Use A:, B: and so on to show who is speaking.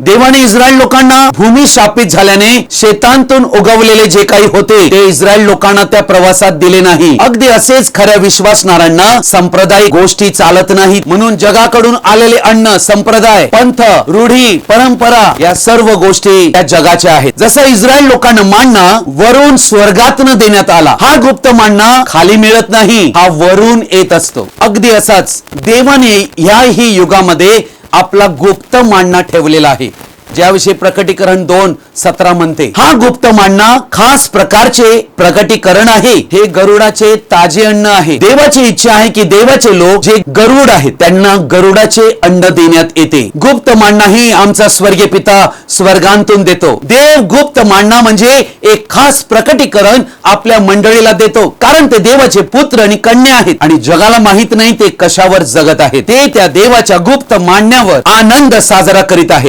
A: देवाने इस्रायल लोकांना भूमी शापित झाल्याने शेतांतून उगवलेले जे काही होते ते इस्रायल लोकांना त्या प्रवासात दिले नाही. अगदी असेच खऱ्या विश्वासणाऱ्यांना संप्रदाय गोष्टी चालत नाहीत. म्हणून जगाकडून आलेले अन्न संप्रदाय पंथ रूढी परंपरा या सर्व गोष्टी त्या जगाच्या आहेत. जसं इस्रायल लोकांना मांडणा वरून स्वर्गातनं देण्यात आला हा गुप्त मांडणा खाली मिळत नाही हा वरून येत असतो. अगदी असाच देवाने ह्याही युगामध्ये आपला गुप्त मांडणा ठेवलेला आहे. ज्याविषयी प्रकटीकरण दोन सतरा म्हणते हा गुप्त मांडणा खास प्रकारचे प्रकटीकरण आहे. हे गरुडाचे ताजे अन्न आहे. देवाची इच्छा आहे की देवाचे लोक जे गरुड आहेत त्यांना गरुडाचे अन्न देण्यात येते. गुप्त मांडणा ही आमचा स्वर्गीय पिता स्वर्गांतून देतो. देव गुप्त मांडणा म्हणजे एक खास प्रकटीकरण आपल्या मंडळीला देतो. कारण ते देवाचे पुत्र आणि कन्या आहेत. आणि जगाला माहीत नाही ते कशावर जगत आहे ते त्या देवाच्या गुप्त मांडण्यावर आनंद साजरा करीत आहेत.